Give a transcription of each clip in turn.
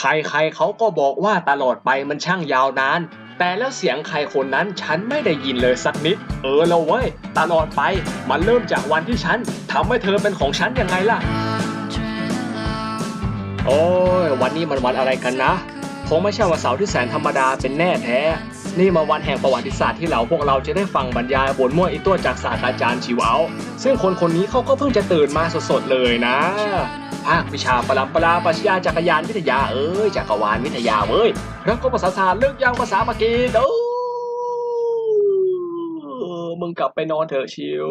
ใครๆเขาก็บอกว่าตลอดไปมันช่างยาวนาน แต่แล้วเสียงใครคนนั้นฉันไม่ได้ยินเลยสักนิด เออแล้วเว้ย ตลอดไปมันเริ่มจากวันที่ฉันทำให้เธอเป็นของฉันยังไงล่ะ โอ้ยวันนี้มันวันอะไรกันนะคงไม่ใช่วันเสาร์ที่แสนธรรมดาเป็นแน่แท้ นี่มาวันแห่งประวัติศาสตร์ที่เราพวกเราจะได้ฟังบรรยายบนมั่วอีตัวจากศาสตราจารย์ชิวเอาซึ่งคนคนนี้เขาก็เพิ่งจะตื่นมาสดๆเลยนะ ภาควิชาปรัมปราปัชญาจักรยานวิทยาเอ้ยจักรวาลวิทยาเว้ยแล้วก็ภาษาศาสตร์เลือกยางภาษาปากีสโอ้มึงกลับไปนอนเถอะชิว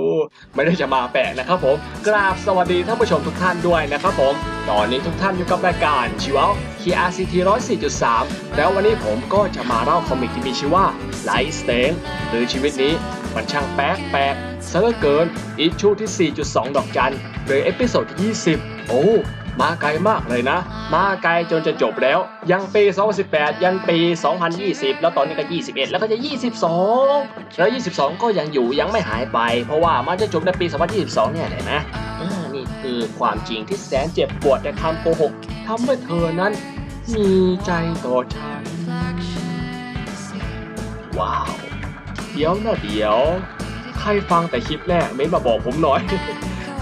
ไม่ได้จะมาแปลกนะครับผม กราบสวัสดีท่านผู้ชมทุกท่านด้วยนะครับผม ตอนนี้ทุกท่านอยู่กับรายการชิวเอา KRCT 104.3 แล้ววันนี้ผมก็จะมาเล่าคอมิกที่มีชื่อว่า Light s t a n หรือชีวิตนี้มันช่างแปลกแปลกซะเหลือเกินอีชูที่ 4.2 ดอกจันหรือเอพิโซดที่ 20 โอ้มาไกลมากเลยนะ มาไกลจนจะจบแล้ว ยังปี 2018 ยันปี 2020 แล้วตอนนี้ก็ 21 แล้วก็จะ 22 แล้ว 22 ก็ยังอยู่ยังไม่หายไป เพราะว่ามันจะจบในปี 2022 เนี่ยเห็นไหมนี่คือความจริงที่แสนเจ็บปวดแต่คำโกหกทำให้เธอนั้น มีใจต่อฉัน ว้าว เดี๋ยวนะเดี๋ยว ใครฟังแต่คลิปแรกเม้นมาบอกผมหน่อย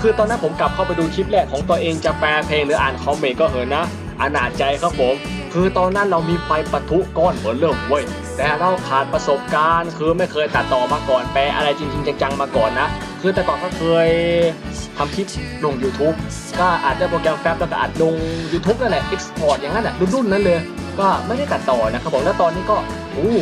คือตอนนั้นผมกลับเข้าไปดูคลิปแรกของตัวเองจะแปลเพลงหรืออ่านคอมเมนต์ก็เหอะนะอนาจใจครับผม คือตอนนั้นเรามีไฟปะทุก้อนเหมือนเริ่มเว้ยแต่เราขาดประสบการณ์ คือไม่เคยตัดต่อมาก่อนแปลอะไรจริง ๆ จังๆมาก่อนนะ คือแต่ก่อนก็เคยทำคลิปลง YouTube ก็อาจจะโปรแกรมแฟบแล้วก็อัดลง YouTube นั่นแหละ Export อย่างนั้นอะรุ่นๆนั้นเลย ก็ไม่ได้ตัดต่อนะครับผมแล้วตอนนี้ก็อู้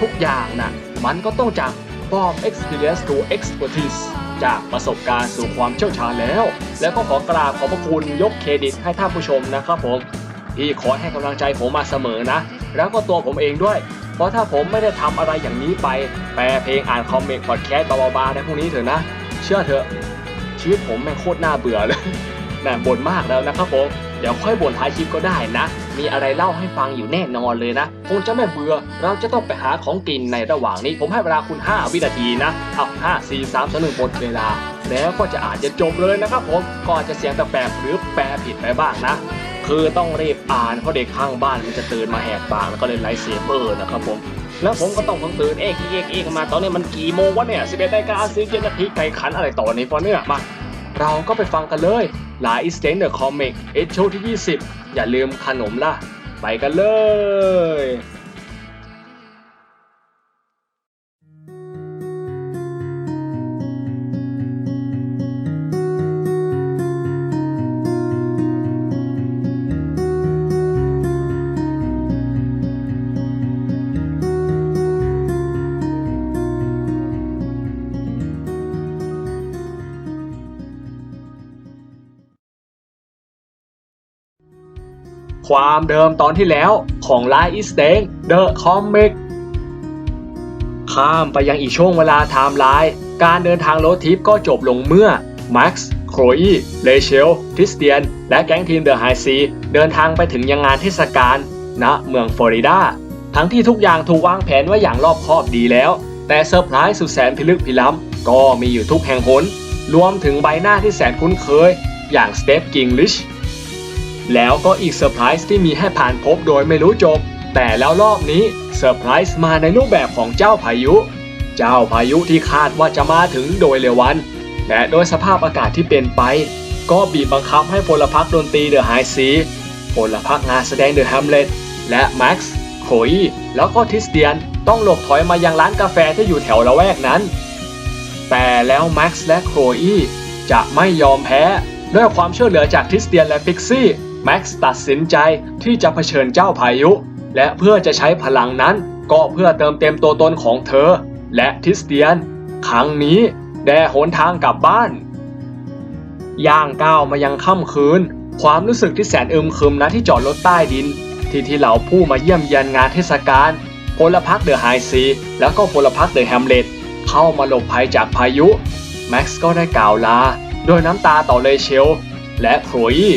ทุกอย่างนะมันก็ต้องจาก from experience to expertise จากประสบการณ์สู่ความเชี่ยวชาญแล้ว แล้วก็ขอกราบขอบพระคุณยกเครดิตให้ท่านผู้ชมนะครับผมที่คอยให้กำลังใจผมมาเสมอนะ แล้วก็ตัวผมเองด้วย เพราะถ้าผมไม่ได้ทำอะไรอย่างนี้ไป แปลเพลงอ่านคอมเมนต์พอดแคสต์บาๆในพวกนี้เถอะนะ เชื่อเถอะชีวิตผมแม่งโคตรน่าเบื่อเลยน่าบ่นมากแล้วนะครับผม เดี๋ยวค่อยบ่นท้ายคลิปก็ได้นะ มีอะไรเล่าให้ฟังอยู่แน่นอนเลยนะ คงจะไม่เบื่อ เราจะต้องไปหาของกินในระหว่างนี้ ผมให้เวลาคุณ 5 วินาทีนะเอา5 4 3 2 1หมดเวลา แล้วก็จะอาจจะจบเลยนะครับผมก็อาจจะเสียงแปลกหรือแปลผิดไปบ้างนะคือต้องรีบอ่านเพราะเด็กข้างบ้านมันจะตื่นมาแหกปากแล้วก็เล่นไลท์เซเบอร์นะครับผมแล้วผมก็ต้องเพิ่งตื่นเอ๊กเอ๊กเอ๊กมาตอนนี้มันกี่โมงวะเนี่ย11นาฬิกา47นาทีไก่ขันอะไรต่อในฟอนเนี่ยมา เราก็ไปฟังกันเลยลาอิสเตนเดอะคอมิกเอชที่ 20 อย่าลืมขนมล่ะ ไปกันเลย ความเดิมตอนที่แล้วของ l i อิสเตนเดอะคอมิกข้ามไปยังอีกช่วงเวลาไทม์ไลน์การเดินทางรถทริปก็จบลงเมื่อแม็กซ์โครอีเลเชลทิสเตียน และแก๊งทีมเดอะไฮซีเดินทางไปถึงยังงานเทศกาลณเมืองฟลอริดาทั้งที่ทุกอย่างถูกวางแผนไว้อย่างรอบคอบดีแล้ว แต่เซอร์ไพรส์สุดแสนพิลึกพิล้ำก็มีอยู่ทุกแห่งหนรวมถึงใบหน้าที่แสนคุ้นเคย อย่างสเตฟกิงลิช แล้วก็อีกเซอร์ไพรส์ที่มีให้ผ่านพบโดยไม่รู้จบ แต่แล้วรอบนี้เซอร์ไพรส์มาในรูปแบบของเจ้าพายุ เจ้าพายุที่คาดว่าจะมาถึงโดยเร็ววัน และโดยสภาพอากาศที่เป็นไป ก็บีบบังคับให้พลพรรคดนตรีเดอะไฮซีพลพรรคงานแสดงเดอะแฮมเล็ตและแม็กซ์โคอีแล้วก็ทิสเตียนต้องหลบถอยมายังร้านกาแฟที่อยู่แถวละแวกนั้น แต่แล้วแม็กซ์และโคอีจะไม่ยอมแพ้ด้วยความช่วยเหลือจากทิสเตียนและพิกซี่ แม็กซ์ตัดสินใจที่จะเผชิญเจ้าพายุ และเพื่อจะใช้พลังนั้นก็เพื่อเติมเต็มตัวตนของเธอ และทิสเตียน ครั้งนี้แด่หนทางกลับบ้าน ย่างก้าวมายังค่ำคืน ความรู้สึกที่แสนอึมครึมนะที่จอดรถใต้ดิน ที่ที่เหล่าผู้มาเยี่ยมเยียนงานเทศกาลพลพรรคเดอะไฮซีแล้วก็พลพรรคเดอะแฮมเล็ตเข้ามาหลบภัยจากพายุ แม็กซ์ก็ได้กล่าวลา โดยน้ำตาต่อเลยเชล และโครอี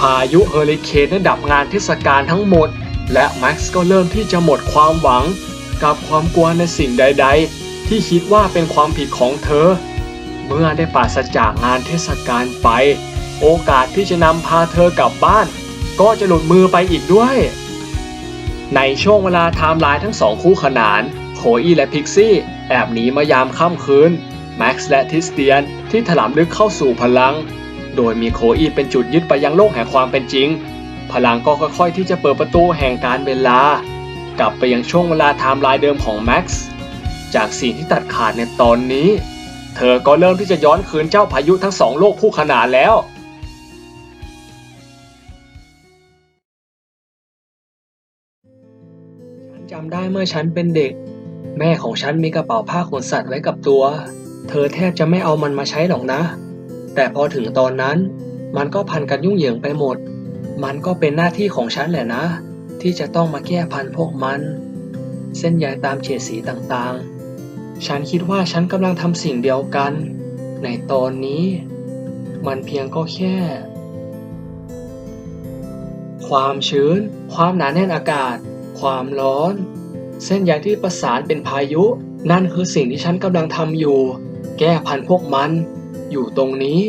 พายุเฮอริเคนได้ดับงานเทศกาลทั้งหมด และแม็กซ์ก็เริ่มที่จะหมดความหวัง กับความกลัวในสิ่งใด ๆ ที่คิดว่าเป็นความผิดของเธอ เมื่อได้ปราศจากงานเทศกาลไป โอกาสที่จะนำพาเธอกลับบ้าน ก็จะหลุดมือไปอีกด้วย ในช่วงเวลาไทม์ไลน์ทั้งสองคู่ขนานโคอีและพิกซี่แอบหนีมายามค่ำคืนแม็กซ์และทิสเตียนที่ถลำลึกเข้าสู่พลัง โดยมีโคอีเป็นจุดยึดไปยังโลกแห่งความเป็นจริง พลังก็ค่อยๆ ที่จะเปิดประตูแห่งการเวลา กลับไปยังช่วงเวลาไทม์ไลน์เดิมของแม็กซ์ จากสิ่งที่ตัดขาดในตอนนี้ เธอก็เริ่มที่จะย้อนคืนเจ้าพายุทั้งสองโลกคู่ขนานแล้วฉันจำได้เมื่อฉันเป็นเด็ก แม่ของฉันมีกระเป๋าผ้าขนสัตว์ไว้กับตัว เธอแทบจะไม่เอามันมาใช้หรอกนะ แต่พอถึงตอนนั้น มันก็พันกันยุ่งเหยิงไปหมด มันก็เป็นหน้าที่ของฉันแหละนะ ที่จะต้องมาแก้พันพวกมัน เส้นใยตามเฉดสีต่างๆ ฉันคิดว่าฉันกำลังทำสิ่งเดียวกัน ในตอนนี้ มันเพียงก็แค่ ความชื้น ความหนาแน่นอากาศ ความร้อน เส้นใยที่ประสานเป็นพายุ นั่นคือสิ่งที่ฉันกำลังทำอยู่ แก้พันพวกมัน อยู่ตรงนี้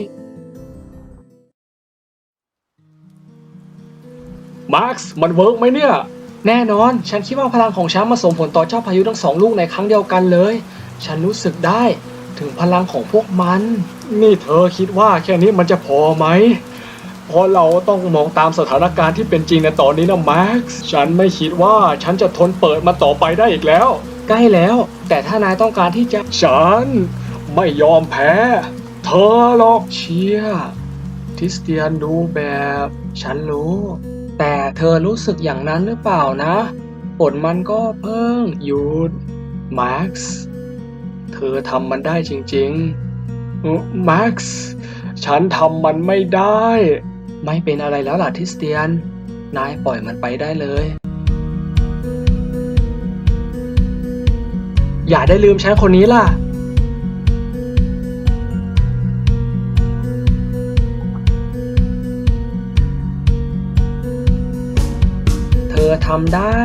มาร์คส์มันเวิร์กไหมเนี่ย แน่นอน ฉันคิดว่าพลังของฉันมาส่งผลต่อเจ้าพายุทั้งสองลูกในครั้งเดียวกันเลย ฉันรู้สึกได้ถึงพลังของพวกมัน นี่เธอคิดว่าแค่นี้มันจะพอไหมเพราะเราต้องมองตามสถานการณ์ที่เป็นจริงในตอนนี้นะแม็กซ์ ฉันไม่คิดว่าฉันจะทนเปิดมาต่อไปได้อีกแล้ว ใกล้แล้ว แต่ถ้านายต้องการที่จะ ฉัน ไม่ยอมแพ้ เธอหรอกเชียร์คริสเตียนดูแบบ ฉันรู้ แต่เธอรู้สึกอย่างนั้นหรือเปล่านะผลมันก็เพิ่งหยุดแม็กซ์เธอทำมันได้จริงๆแม็กซ์ฉันทำมันไม่ได้ ไม่เป็นอะไรแล้วล่ะทิสเตียน นายปล่อยมันไปได้เลย อย่าได้ลืมฉันคนนี้ล่ะ ทำได้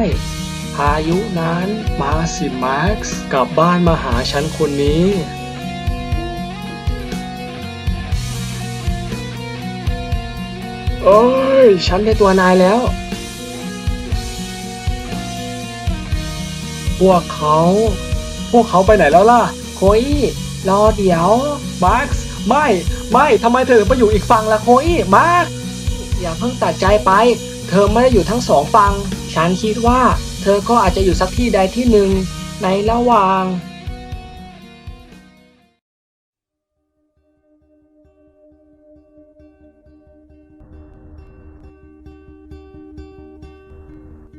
พายุนั้นมาสิแม็กซ์กลับบ้านมาหาฉันคนนี้เอ้ย ฉันได้ตัวนายแล้ว พวกเขา พวกเขาไปไหนแล้วล่ะ โคอี้รอเดี๋ยว มาร์คส์ไม่ ไม่ ทำไมเธอไปอยู่อีกฝั่งล่ะโคอี้มาร์คอย่าเพิ่งตัดใจไป เธอไม่ได้อยู่ทั้งสองฝั่ง ฉันคิดว่าเธอก็อาจจะอยู่สักที่ใดที่หนึ่งในระหว่าง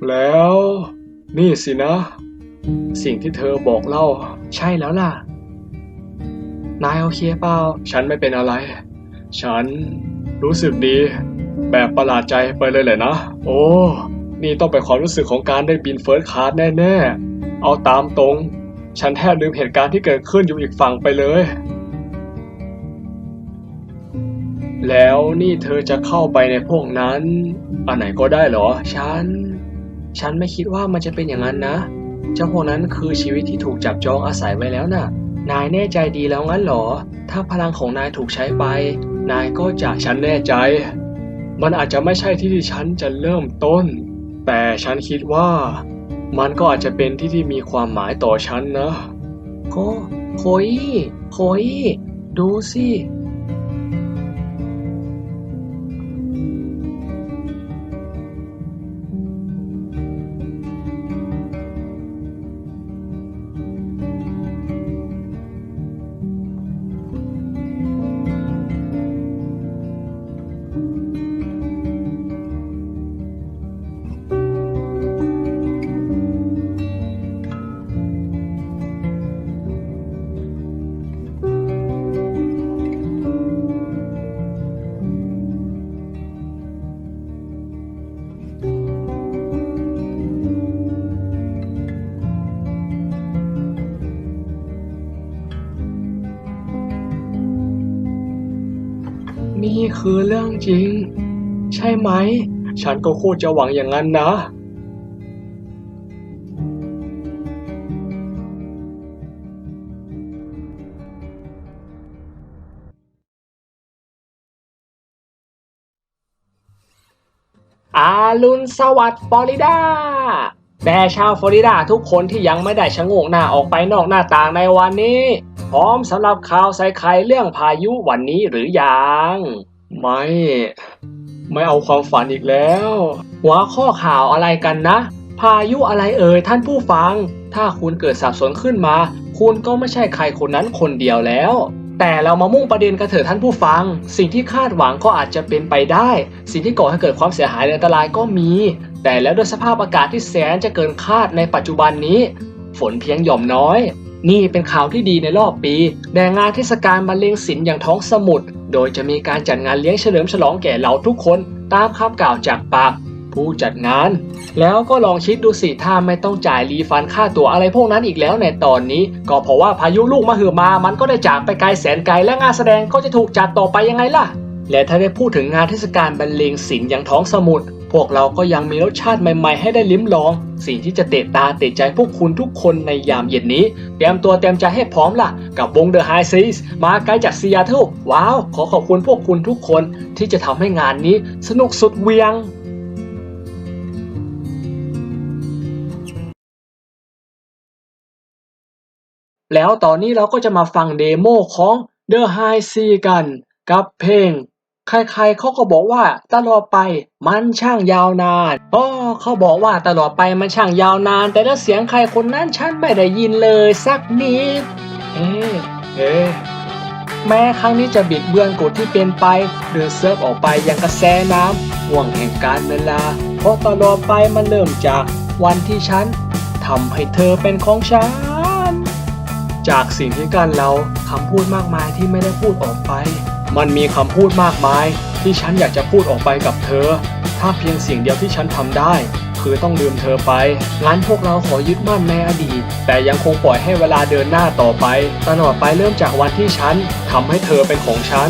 แล้วนี่สินะ สิ่งที่เธอบอกเล่า ใช่แล้วล่ะ นายโอเคเปล่า ฉันไม่เป็นอะไร ฉันรู้สึกดี แบบประหลาดใจไปเลยแหละนะ โอ้ นี่ต้องเป็นความรู้สึกของการได้บินเฟิร์สคลาสแน่ๆ เอาตามตรง ฉันแทบลืมเหตุการณ์ที่เกิดขึ้นอยู่อีกฝั่งไปเลย แล้วนี่เธอจะเข้าไปในพวกนั้น อันไหนก็ได้เหรอ ฉัน ฉันไม่คิดว่ามันจะเป็นอย่างนั้นนะ เจ้าพวกนั้นคือชีวิตที่ถูกจับจองอาศัยไว้แล้วน่ะ นายแน่ใจดีแล้วงั้นเหรอ ถ้าพลังของนายถูกใช้ไป นายก็จะฉันแน่ใจ มันอาจจะไม่ใช่ที่ที่ฉันจะเริ่มต้น แต่ฉันคิดว่า มันก็อาจจะเป็นที่ที่มีความหมายต่อฉันนะโคโคยโคยดูสิ รื่องจริงใช่ไหม ฉันก็โคตรจะหวังอย่างนั้นนะ อารุณสวัสดิ์ฟลอริดา แต่ชาวฟลอริดาทุกคนที่ยังไม่ได้ชะโงกหน้าออกไปนอกหน้าต่างในวันนี้ พร้อมสำหรับข่าวใส่ไข่เรื่องพายุวันนี้หรือยัง ไม่ ไม่เอาความฝันอีกแล้ว หัวข้อข่าวอะไรกันนะ พายุอะไรเอ่ยท่านผู้ฟัง ถ้าคุณเกิดสับสนขึ้นมา คุณก็ไม่ใช่ใครคนนั้นคนเดียวแล้ว แต่เรามามุ่งประเด็นกันเถอะท่านผู้ฟัง สิ่งที่คาดหวังก็อาจจะเป็นไปได้ สิ่งที่ก่อให้เกิดความเสียหายและอันตรายก็มี แต่แล้วด้วยสภาพอากาศที่แสนจะเกินคาดในปัจจุบันนี้ ฝนเพียงหย่อมน้อย นี่เป็นข่าวที่ดีในรอบปี แด่งานเทศกาลบรรเลงศิลป์อย่างท้องสมุทร โดยจะมีการจัดงานเลี้ยงเฉลิมฉลองแก่เราทุกคน ตามคำกล่าวจากปากผู้จัดงาน แล้วก็ลองคิดดูสิถ้าไม่ต้องจ่ายรีฟันค่าตั๋วอะไรพวกนั้นอีกแล้วในตอนนี้ ก็เพราะว่าพายุลูกมหึมา มันก็ได้จากไปไกลแสนไกลและงานแสดงก็จะถูกจัดต่อไปยังไงล่ะ และถ้าได้พูดถึงงานเทศกาลบรรเลงศิลป์อย่างท้องสมุทร พวกเราก็ยังมีรสชาติใหม่ๆให้ได้ลิ้มลอง สิ่งที่จะเตะตาเตะใจพวกคุณทุกคนในยามเย็นนี้ เตรียมตัวเตรียมใจให้พร้อมล่ะ กับวง The High Seas มาไกลจากซีแอตเทิลว้าว ขอขอบคุณพวกคุณทุกคนที่จะทำให้งานนี้สนุกสุดเวียงแล้วตอนนี้เราก็จะมาฟังเดโมของ The High Sea กัน กับเพลง ใครๆเขาก็บอกว่าตลอดไปมันช่างยาวนานอ๋อเขาบอกว่าตลอดไปมันช่างยาวนาน แต่แล้วเสียงใครคนนั้นฉันไม่ได้ยินเลยสักนิด เอ๊ะเอ๊ะแม้ครั้งนี้จะบิดเบือนกฎที่เป็นไปเดินเซิร์ฟออกไปยังกระแสน้ำห่วงแห่งการเวลา เพราะตลอดไปมันเริ่มจากวันที่ฉันทำให้เธอเป็นของฉัน จากสิ่งที่กันเราคำพูดมากมายที่ไม่ได้พูดออกไป มันมีคำพูดมากมาย ที่ฉันอยากจะพูดออกไปกับเธอ ถ้าเพียงสิ่งเดียวที่ฉันทำได้ คือต้องลืมเธอไป งั้นพวกเราขอยึดมั่นในอดีต แต่ยังคงปล่อยให้เวลาเดินหน้าต่อไป ตลอดไปเริ่มจากวันที่ฉันทำให้เธอเป็นของฉัน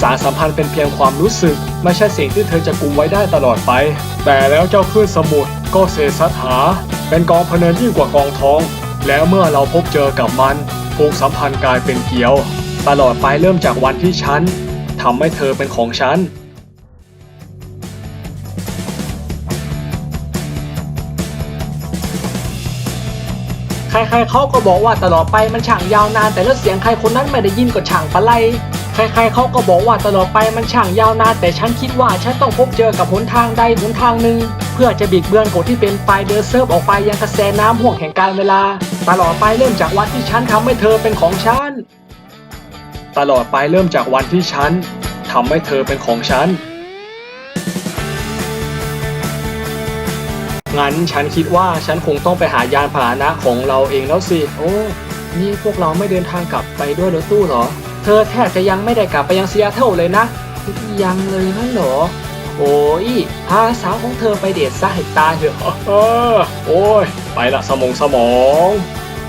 สารสัมพันธ์เป็นเพียงความรู้สึก ไม่ใช่สิ่งที่เธอจะกุมไว้ได้ตลอดไป แต่แล้วเจ้าคลื่นสมุทรก็เสสัทหาเป็นกองพเนินยิ่งกว่ากองทอง แล้วเมื่อเราพบเจอกับมันผูกสัมพันธ์กลายเป็นเกียว ตลอดไปเริ่มจากวันที่ฉันทำให้เธอเป็นของฉัน ใครๆเขาก็บอกว่าตลอดไปมันช่างยาวนาน แต่แล้วเสียงใครคนนั้นไม่ได้ยินก็ช่างปะไลใครๆเขาก็บอกว่าตลอดไปมันช่างยาวนานแต่ฉันคิดว่าฉันต้องพบเจอกับหนทางใดหนทางหนึ่ง เพื่อจะบิดเบือนกฎที่เป็นไปเดินเซิร์ฟออกไปยังกระแสน้ำห่วงแห่งการเวลา ตลอดไปเริ่มจากวันที่ฉันทำให้เธอเป็นของฉัน ตลอดไปเริ่มจากวันที่ฉันทำให้เธอเป็นของฉัน งั้นฉันคิดว่าฉันคงต้องไปหายานพาหนะของเราเองแล้วสิ โอ้ นี่พวกเราไม่เดินทางกลับไปด้วยรถตู้เหรอ เธอแทบจะยังไม่ได้กลับไปยังซีแอตเทิลเลยนะ ยังเลยนั่นเหรอ โอ้ยพาสาวของเธอไปเดทซะให้ตายเถอะเออโอ้ย ไปละสมองสมอง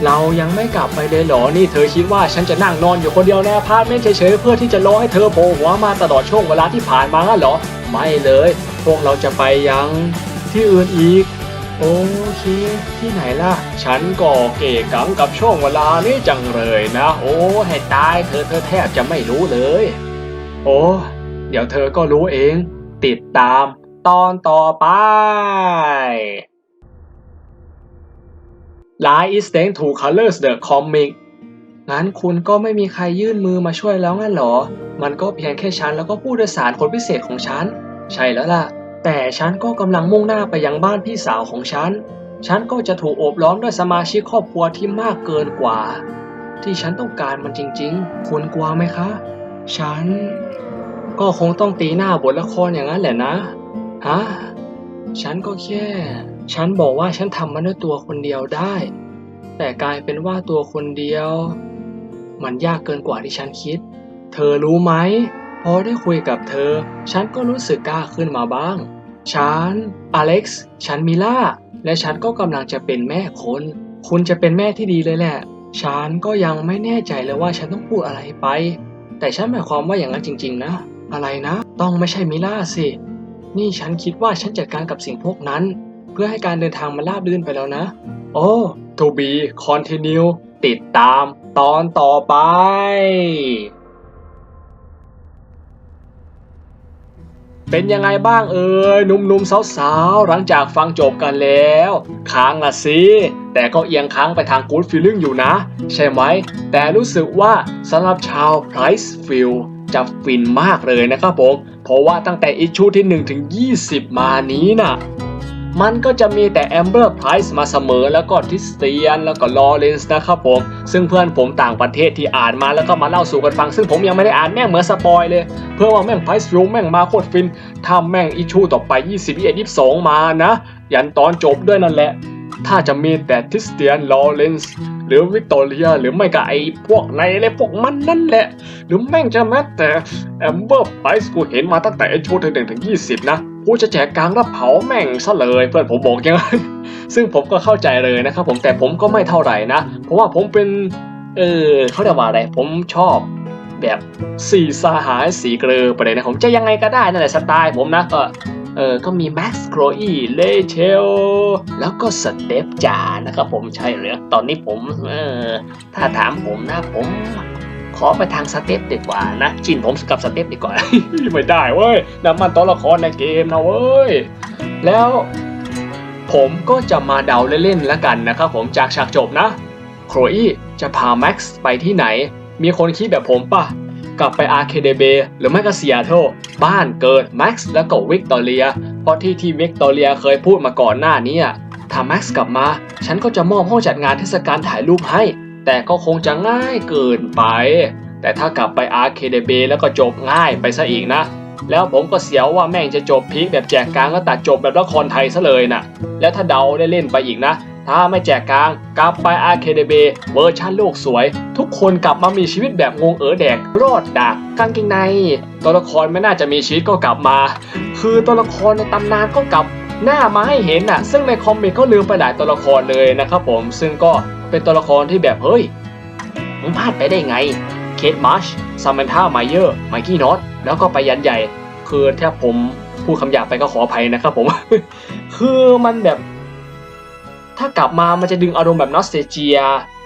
เรายังไม่กลับไปเลยเหรอ นี่เธอคิดว่าฉันจะนั่งนอนอยู่คนเดียวในอพาร์ตเมนต์เฉยๆเพื่อที่จะรอให้เธอโผล่หัวมาตลอดช่วงเวลาที่ผ่านมาเหรอ ไม่เลย พวกเราจะไปยังที่อื่นอีก โอเค ที่ไหนล่ะ ฉันก็เก๋กังกับช่วงเวลานี้จังเลยนะ โอ้ ให้ตายเธอเธอแทบจะไม่รู้เลย โอ้ เดี๋ยวเธอก็รู้เอง ติดตามตอนต่อไป Lie is staying to colors the comic งั้นคุณก็ไม่มีใครยื่นมือมาช่วยแล้วงั้นหรอ มันก็เพียงแค่ฉันแล้วก็ผู้โดยสารคนพิเศษของฉัน ใช่แล้วล่ะ แต่ฉันก็กำลังมุ่งหน้าไปยังบ้านพี่สาวของฉัน ฉันก็จะถูกโอบล้อมด้วยสมาชิกครอบครัวที่มากเกินกว่า ที่ฉันต้องการมันจริงๆ คุณกลัวไหมคะ ฉัน ก็คงต้องตีหน้าบทละครอย่างนั้นแหละนะ ฮะ ฉันก็แค่ ฉันบอกว่าฉันทำมันด้วยตัวคนเดียวได้ แต่กลายเป็นว่าตัวคนเดียว มันยากเกินกว่าที่ฉันคิด เธอรู้ไหมพอได้คุยกับเธอ ฉันก็รู้สึกกล้าขึ้นมาบ้าง ฉัน อเล็กซ์ ฉันมิล่า และฉันก็กำลังจะเป็นแม่คน คุณจะเป็นแม่ที่ดีเลยแหละ ฉันก็ยังไม่แน่ใจเลยว่าฉันต้องพูดอะไรไป แต่ฉันหมายความว่าอย่างนั้นจริง ๆ นะ อะไรนะ ต้องไม่ใช่มิล่าสิ นี่ฉันคิดว่าฉันจัดการกับสิ่งพวกนั้น เพื่อให้การเดินทางมันราบรื่นไปแล้วนะ โอ้ to be continue ติดตามตอนต่อไปเป็นยังไงบ้างเอ่ยหนุ่มๆสาวๆ หลังจากฟังจบกันแล้วค้างละสิแต่ก็เอียงค้างไปทางกู๊ดฟีลลิ่งอยู่นะ ใช่ไหม แต่รู้สึกว่าสำหรับชาวไพรส์ฟิลจะฟินมากเลยนะครับผม เพราะว่าตั้งแต่อิชชูที่ 1 ถึง 20 มานี้น่ะ มันก็จะมีแต่แอมเบอร์ไพรส์มาเสมอแล้วก็ทิสเตียนแล้วก็ลอเรนส์นะครับผม ซึ่งเพื่อนผมต่างประเทศที่อ่านมาแล้วก็มาเล่าสู่กันฟัง ซึ่งผมยังไม่ได้อ่านแม่งเหมือนสปอยเลย เพื่อว่าแม่งไพรส์ฟิลแม่งมาโคตรฟินถ้าแม่งอิชูต่อไป 20 21 22 มานะ ยันตอนจบด้วยนั่นแหละ ถ้าจะมีแต่ทิสเตียนลอเรนส์หรือวิกตอเรียหรือไม่ก็ไอพวกในอะไรพวกมันนั่นแหละ หรือแม่งจะแม้แต่แอมเบอร์ไพรส์กูเห็นมาตั้งแต่ไอชูถึงหนึ่งถึงยี่สิบนะ กูจะแจกกลางแล้วเผาแม่งซะเลยเพื่อนผมบอกอย่างนั้นซึ่งผมก็เข้าใจเลยนะครับผมแต่ผมก็ไม่เท่าไหร่นะ เพราะว่าผมเป็น เออเขาเรียกว่าอะไร ผมชอบแบบสี่สหายสีเกลือไปเลยนะ ผมจะยังไงก็ได้นั่นแหละสไตล์ผมนะก็เออ ก็มีแม็กซ์โครอีเลเชล แล้วก็สเตปจานะครับผมใช่เลยตอนนี้ผม เออ ถ้าถามผมนะผม ขอไปทางสเต็ปดีกว่านะชินผมกับสเต็ปดีกว่าไม่ได้เว้ยนั่นมันตัวละครในเกมนะเว้ยแล้วผมก็จะมาเดาเล่นๆแล้วกันนะครับผมจากฉากจบนะ โครอีจะพาแม็กซ์ไปที่ไหน มีคนคิดแบบผมปะกลับไปอาร์เคเดเบหรือไม่ก็ซีแอตเทิลบ้านเกิดแม็กซ์แล้วก็วิกตอเรีย เพราะที่ที่วิกตอเรียเคยพูดมาก่อนหน้านี้ถ้าแม็กซ์กลับมา ฉันก็จะมอบห้องจัดงานเทศกาลถ่ายรูปให้ แต่ก็คงจะง่ายเกินไป แต่ถ้ากลับไปอาร์เคเดเบแล้วก็จบง่ายไปซะอีกนะ แล้วผมก็เสียวว่าแม่งจะจบพีคแบบแจกกลางแล้วตัดจบแบบละครไทยซะเลยน่ะแล้วถ้าเดาได้เล่นไปอีกนะ ถ้าไม่แจกกลางกลับไปอาร์เคเดเบเวอร์ชันโลกสวย ทุกคนกลับมามีชีวิตแบบงงเอ๋อแดกรอดดักกางเกงใน ตัวละครไม่น่าจะมีชีวิตก็กลับมา คือตัวละครในตำนานก็กลับหน้ามาให้เห็นน่ะ ซึ่งในคอมิกก็ลืมไปหลายตัวละครเลยนะครับผม ซึ่งก็ เป็นตัวละครที่แบบเฮ้ยมึงพลาดไปได้ไง เคทมาร์ชซาม a นธาไมเยอร์ไมกี้นอตแล้วก็ไปยันใหญ่ คือถ้าผมพูดคำหยาบไปก็ขออภัยนะครับผม คือมันแบบ ถ้ากลับมามันจะดึงอารมณ์แบบนอสเตเจีย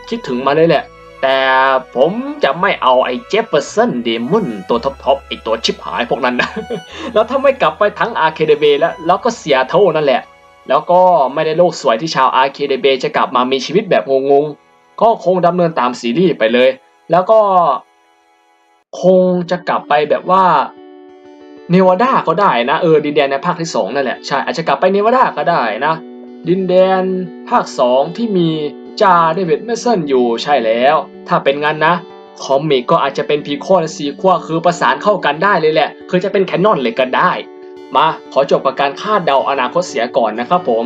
คิดถึงมาเลยแหละ แต่ผมจะไม่เอาไอ้เจฟเฟอร์สันเดมอนตัวท็อปๆไอ้ตัวชิบหายพวกนั้นนะ แล้วถ้าไม่กลับไปทั้งอาร์เคเดเบแล้วแล้วก็เสียเท่านั่นแหละ แล้วก็ไม่ได้โลกสวยที่ชาวอาร์เคเดเบจะกลับมามีชีวิตแบบงงๆ ก็คงดำเนินตามซีรีส์ไปเลย แล้วก็คงจะกลับไปแบบว่าเนวาดาก็ได้นะเออดินแดนในภาคที่สองนั่นแหละใช่อาจจะกลับไปเนวาดาก็ได้นะ ดินแดนภาค 2 ที่มีจาเดวิดเมสันอยู่ใช่แล้ว ถ้าเป็นงั้นนะ คอมิกก็อาจจะเป็นพีคอและซีควคือประสานเข้ากันได้เลยแหละ คือจะเป็นแคนนอนเลยก็ได้ มาขอจบกับการคาดเดาอนาคตเสียก่อนนะครับผม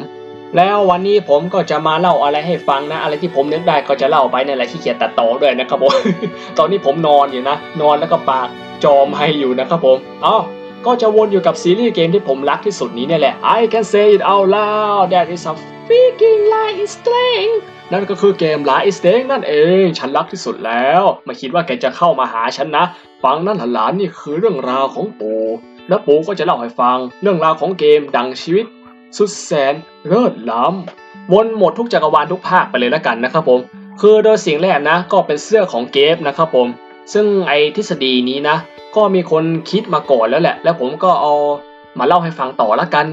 แล้ววันนี้ผมก็จะมาเล่าอะไรให้ฟังนะ อะไรที่ผมนึกได้ก็จะเล่าไปในแหละที่เขียนตัดต่อด้วยนะครับผม ตอนนี้ผมนอนอยู่นะ นอนแล้วก็ปากจอมให้อยู่นะครับผม เอ้าก็จะวนอยู่กับซีรีส์เกมที่ผมรักที่สุดนี้เนี่ยแหละ I can say it out loud that is a freaking lie is string นั่นก็คือเกม Lie is string นั่นเอง ฉันรักที่สุดแล้ว ไม่คิดว่าแกจะเข้ามาหาฉันนะ ฟังนั่นหลานนี่คือเรื่องราวของปู่ แล้วปู่ก็จะเล่าให้ฟัง เรื่องราวของเกมดังชีวิต สุดแสนเลิศล้ำวนหมดทุกจักรวาลทุกภาคไปเลยแล้วกันนะครับผม คือโดยสิ่งแรกนะก็เป็นเสื้อของเกฟนะครับผม ซึ่งไอทฤษฎีนี้นะ ก็มีคนคิดมาก่อนแล้วแหละ แล้วผมก็เอามาเล่าให้ฟังต่อละกัน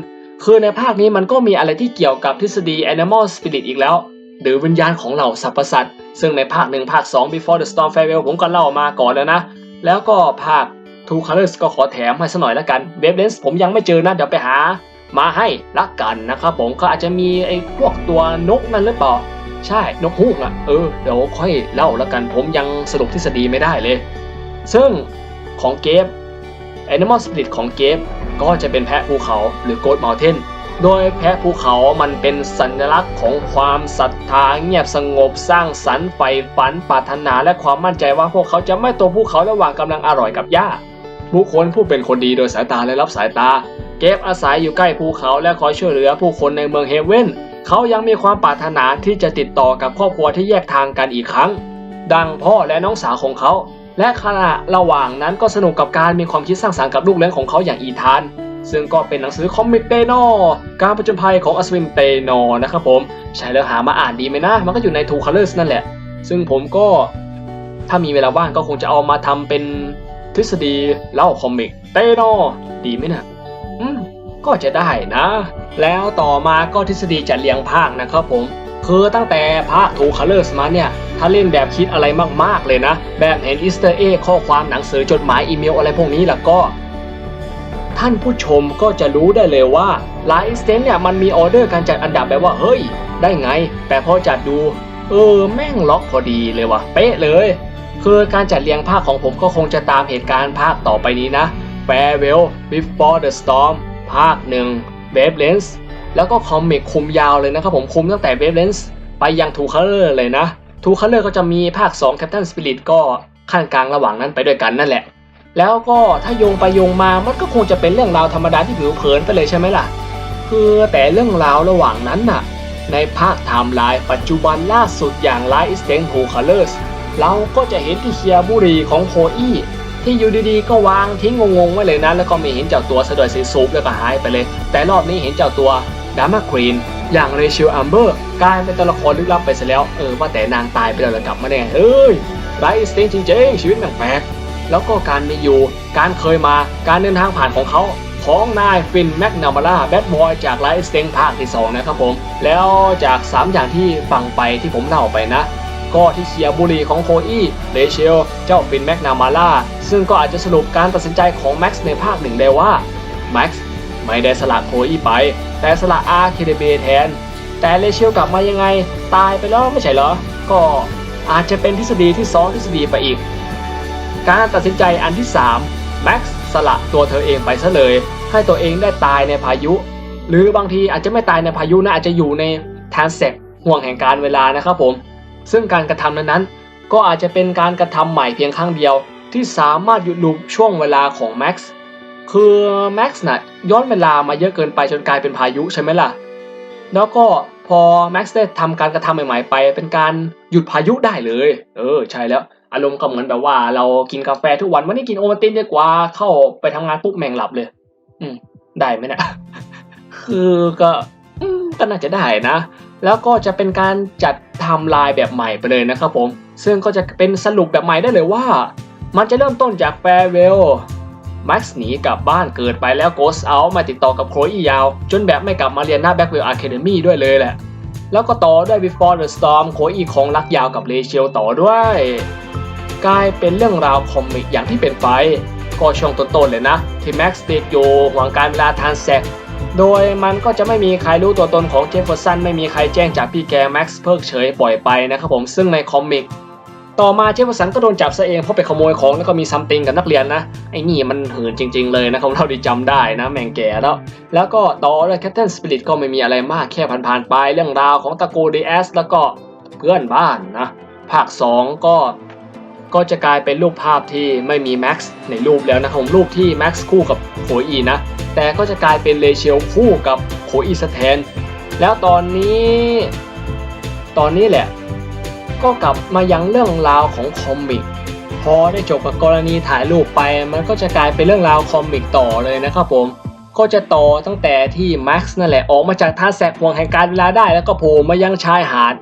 คือในภาคนี้มันก็มีอะไรที่เกี่ยวกับทฤษฎี Animal Spirit อีกแล้ว หรือวิญญาณของเหล่าสรรพสัตว์ซึ่งในภาคหนึ่งภาค 2 Before the Storm Farewell ผมก็เล่ามาก่อนแล้วนะ แล้วก็ภาค Two Colors ก็ขอแถมให้สักหน่อยละกัน w a v e l e n s ผมยังไม่เจอนะเดี๋ยวไปหา มาให้ละกันนะครับผมก็อาจจะมีไอ้พวกตัวนกนั่นหรือเปล่า ใช่นกฮูกอะเออเดี๋ยวค่อยเล่าละกันผมยังสรุปทฤษฎีไม่ได้เลย ซึ่งของเกฟ Animal Spirit ของเกฟก็จะเป็นแพะภูเขาหรือ Goat Mountain โดยแพะภูเขามันเป็นสัญลักษณ์ของความศรัทธาเงียบสงบสร้างสรรค์ใฝ่ฝันปรารถนาและความมั่นใจว่าพวกเขาจะไม่ตัวภูเขาระหว่างกำลังอร่อยกับหญ้า ผู้คนผู้เป็นคนดีโดยสายตาและรับสายตา เกฟอาศัยอยู่ใกล้ภูเขาและคอยช่วยเหลือผู้คนในเมืองเฮเว่น เขายังมีความปรารถนาที่จะติดต่อกับครอบครัวที่แยกทางกันอีกครั้ง ดังพ่อและน้องสาวของเขา และขณะระหว่างนั้นก็สนุกกับการมีความคิดสร้างสรรค์กับลูกเลี้ยงของเขาอย่างอีธานซึ่งก็เป็นหนังสือคอมิกเตโนการประจนภัยของอัศวินเตโนนะครับผม ใช่แล้วหามาอ่านดีไหมนะ มันก็อยู่ใน Two Colors นั่นแหละ ซึ่งผมก็ถ้ามีเวลาว่างก็คงจะเอามาทำเป็น ฤษฎีเล่าคอมิกเตโนดีไหมนะก็จะได้นะ แล้วต่อมาก็ทฤษฎีจัดเรียงภาคนะครับผม คือตั้งแต่ภาคทูคัลเลอร์สมาเนี่ย ถ้าเล่นแบบคิดอะไรมากๆเลยนะ แบบเห็นอีสเตอร์เอข้อความหนังสือจดหมายอีเมลอะไรพวกนี้แล้วก็ ท่านผู้ชมก็จะรู้ได้เลยว่าไลฟ์สเตนเนี่ยมันมีออเดอร์การจัดอันดับแบบว่าเฮ้ย ได้ไง แต่พอจัดดู เออแม่งล็อกพอดีเลยว่ะเป๊ะเลย คือการจัดเรียงภาคของผมก็คงจะตามเหตุการณ์ภาคต่อไปนี้นะ Farewell Before the Storm ภาคหนึ่ง Wavelengths แล้วก็คอมิกคุมยาวเลยนะครับผมคุมตั้งแต่ Wavelengths ไปยัง Two Color เลยนะ Two Color ก็จะมีภาค 2 Captain Spirit ก็ขั้นกลางระหว่างนั้นไปด้วยกันนั่นแหละ แล้วก็ถ้าโยงไปโยงมามันก็คงจะเป็นเรื่องราวธรรมดาที่ผิวเผินไปเลยใช่ไหมล่ะ คือแต่เรื่องราวระหว่างนั้นน่ะ ในภาคไทม์ไลน์ปัจจุบันล่าสุดอย่าง Light is Strange Two Colors เราก็จะเห็นที่เคียบุรีของโคอี้ที่อยู่ดีๆ ก็วางทิ้งงงๆไว้เลยนะ แล้วก็ไม่เห็นเจ้าตัวสะดวยสีซูปแล้วก็หายไปเลย แต่รอบนี้เห็นเจ้าตัวดามาครีนอย่างเรเชลอัมเบอร์กลายเป็นตัวละครลึกลับไปซะแล้ว เออว่าแต่นางตายไปแล้วกลับมาได้ไงเฮ้ยไรสเตนจริงๆ ชีวิตแปลกๆแล้วก็การมีอยู่ การเคยมาการเดินทางผ่านของเขาของนายฟินแมกนามาร่าแบดบอยจากไลฟ์สเตนภาคที่ 2 นะครับผม แล้วจาก 3 อย่างที่ฟังไปที่ผมเล่าไปนะ ก็ที่เชียบุรีของโคอี้เรเชล เจ้าฟินแมกนามาร่า ซึ่งก็อาจจะสรุปการตัดสินใจของแม็กซ์ในภาคหนึ่งได้ว่าแม็กซ์ไม่ได้สละโคอี้ไป แต่สละอาร์เคเดเบแทน แต่เรเชลกลับมายังไง ตายไปแล้วไม่ใช่เหรอ ก็อาจจะเป็นทฤษฎีที่ซ้อนทฤษฎีไปอีก การตัดสินใจอันที่3แม็กซ์สละตัวเธอเองไปซะเลย ให้ตัวเองได้ตายในพายุ หรือบางทีอาจจะไม่ตายในพายุนะอาจจะอยู่ในทานเซกห่วงแห่งการเวลานะครับผม ซึ่งการกระทำนั้นๆ ก็อาจจะเป็นการกระทำใหม่เพียงครั้งเดียว ที่สามารถหยุดลูปช่วงเวลาของแม็กซ์คือแม็กซ์น่ะย้อนเวลามาเยอะเกินไปจนกลายเป็นพายุใช่ไหมล่ะ แล้วก็พอแม็กซ์ได้ทำการกระทำใหม่ๆไป เป็นการหยุดพายุได้เลย เออใช่แล้วอารมณ์ก็เหมือนแบบว่าเรากินกาแฟทุกวันวันนี้กินโอวัลตินดีกว่าเข้าไปทำงานปุ๊บแมงหลับเลย อืม ได้ไหมเนะคือก็อืก็น่าจะได้นะ แล้วก็จะเป็นการจัดทม์ไลน์แบบใหม่ไปเลยนะครับผม ซึ่งก็จะเป็นสรุปแบบใหม่ได้เลยว่า มันจะเริ่มต้นจากแฟร์เวลแม็กซ์หนีกลับบ้านเกิดไปแล้วโกสเอามาติดต่อกับโคลอียาว จนแบบไม่กลับมาเรียนหน้าแบ็กเวลอะคาเดมี่ด้วยเลยแหละ แล้วก็ต่อด้วย Before the Storm โคอีของรักยาวกับเลเชลต่อด้วย กลายเป็นเรื่องราวคอมิกอย่างที่เป็นไป ก็ช่วงต้นๆเลยนะ ที่แม็กซ์ติดอยู่ห่วงการเวลาทานแซก โดยมันก็จะไม่มีใครรู้ตัวตนของเจฟเฟอร์สันไม่มีใครแจ้งจากพี่แกแม็กซ์เพิกเฉยปล่อยไปนะครับผมซึ่งในคอมิกต่อมาเจฟเฟอร์สันก็โดนจับซะเองเพราะไปขโมยของแล้วก็มีซัมติงกับนักเรียนนะไอ้นี่มันหืนจริง ๆ เลยนะครับเราด้จำได้นะแม่งแก่แล้ว แล้วก็ต่อด้วยแคปเทนสปิริตก็ไม่มีอะไรมากแค่ผ่านๆไปเรื่องราวของตระกูลดีเอสแล้วก็เพื่อนบ้านนะภาค 2 ก็ ก็จะกลายเป็นรูปภาพที่ไม่มีแม็กซ์ในรูปแล้วนะครับผมรูปที่แม็กซ์คู่กับโคอีนะ แต่ก็จะกลายเป็นเลเชลคู่กับโคอีสแทน แล้วตอนนี้ ตอนนี้แหละ ก็กลับมายังเรื่องราวของคอมิกพอได้จบกับกรณีถ่ายรูปไป มันก็จะกลายเป็นเรื่องราวคอมิกต่อเลยนะครับผม ก็จะต่อตั้งแต่ที่แม็กซ์นั่นแหละออกมาจากท่าแสกห่วงแห่งการเวลาได้แล้วก็โผล่มายังชายหาด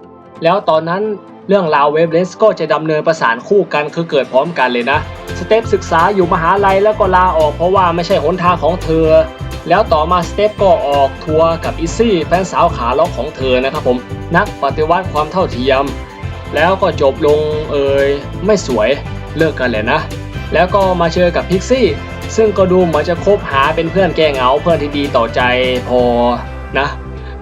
แล้วตอนนั้น เรื่องราวเวฟเลนส์ก็จะดำเนินประสานคู่กันคือเกิดพร้อมกันเลยนะ สเตปศึกษาอยู่มหาลัยแล้วก็ลาออกเพราะว่าไม่ใช่หนทางของเธอ แล้วต่อมาสเตปก็ออกทัวร์กับอิซี่แฟนสาวขาล็อกของเธอนะครับผม นักปฏิวัติความเท่าเทียม แล้วก็จบลงเอยไม่สวยเลิกกันเลยนะ แล้วก็มาเจอกับพิกซี่ซึ่งก็ดูเหมือนจะคบหาเป็นเพื่อนแก้เหงาเพื่อนที่ดีต่อใจพอนะ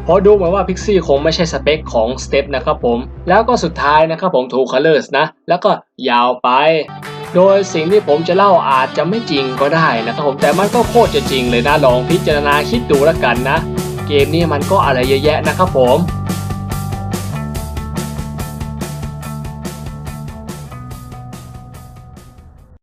เพราะดูเหมือนว่าพิกซี่คงไม่ใช่สเปคของสเตปนะครับผม แล้วก็สุดท้ายนะครับผมทูคัลเลอร์สนะ แล้วก็ยาวไป โดยสิ่งที่ผมจะเล่าอาจจะไม่จริงก็ได้นะครับผมแต่มันก็โคตรจะจริงเลยนะลองพิจารณาคิดดูแล้วกันนะ เกมนี้มันก็อะไรเยอะแยะนะครับผม